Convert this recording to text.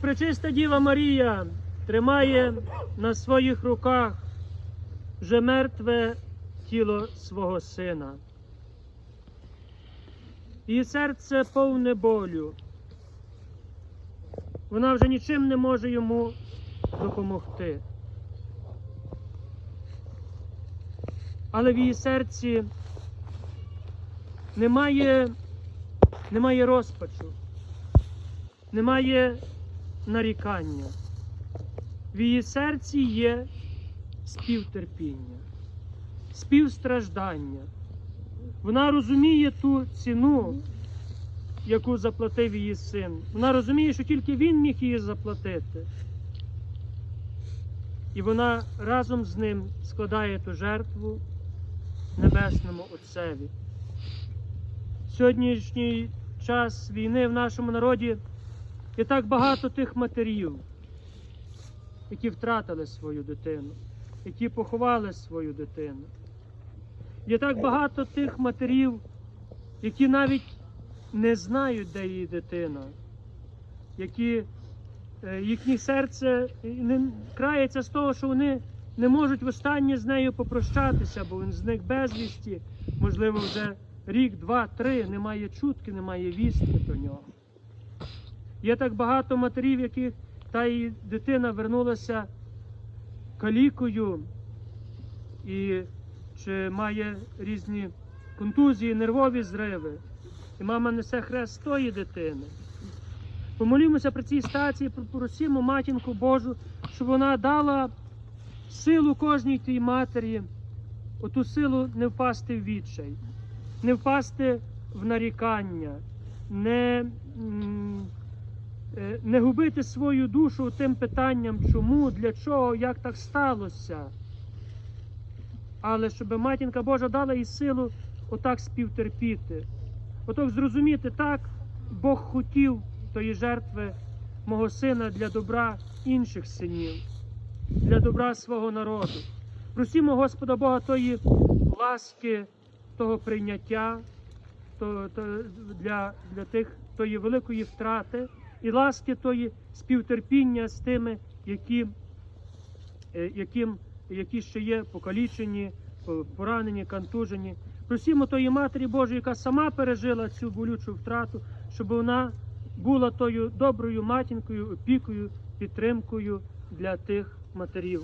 Пречиста Діва Марія тримає на своїх руках вже мертве тіло свого сина. Її серце повне болю. Вона вже нічим не може йому допомогти. Але в її серці немає, немає розпачу, немає нарікання. В її серці є співтерпіння, співстраждання. Вона розуміє ту ціну, яку заплатив її син. Вона розуміє, що тільки він міг її заплатити. І вона разом з ним складає ту жертву Небесному Отцеві. Сьогоднішній час війни в нашому народі є так багато тих матерів, які втратили свою дитину, які поховали свою дитину. Є так багато тих матерів, які навіть не знають, де її дитина, які е, їхнє серце не крається з того, що вони не можуть востаннє з нею попрощатися, бо він зник безвісті, можливо, вже рік, два, три, немає чутки, немає вістки про нього. Є так багато матерів, яких та її дитина вернулася калікою і чи має різні контузії, нервові зриви. І мама несе хрест тої дитини. Помолімося при цій стації, просимо матінку Божу, щоб вона дала силу кожній тій матері, оту силу не впасти в відчай, не впасти в нарікання, не, не губити свою душу тим питанням, чому, для чого, як так сталося. Але щоб матінка Божа дала їй силу отак співтерпіти. Отак зрозуміти, так Бог хотів тої жертви мого сина для добра інших синів, для добра свого народу. Просімо Господа Бога тої ласки, того прийняття то, то, для, для тих тої великої втрати і ласки тої співтерпіння з тими, які, е, яким, які ще є покалічені, поранені, контужені. Просімо тої Матері Божої, яка сама пережила цю болючу втрату, щоб вона була тою доброю матінкою, опікою, підтримкою для тих матерів.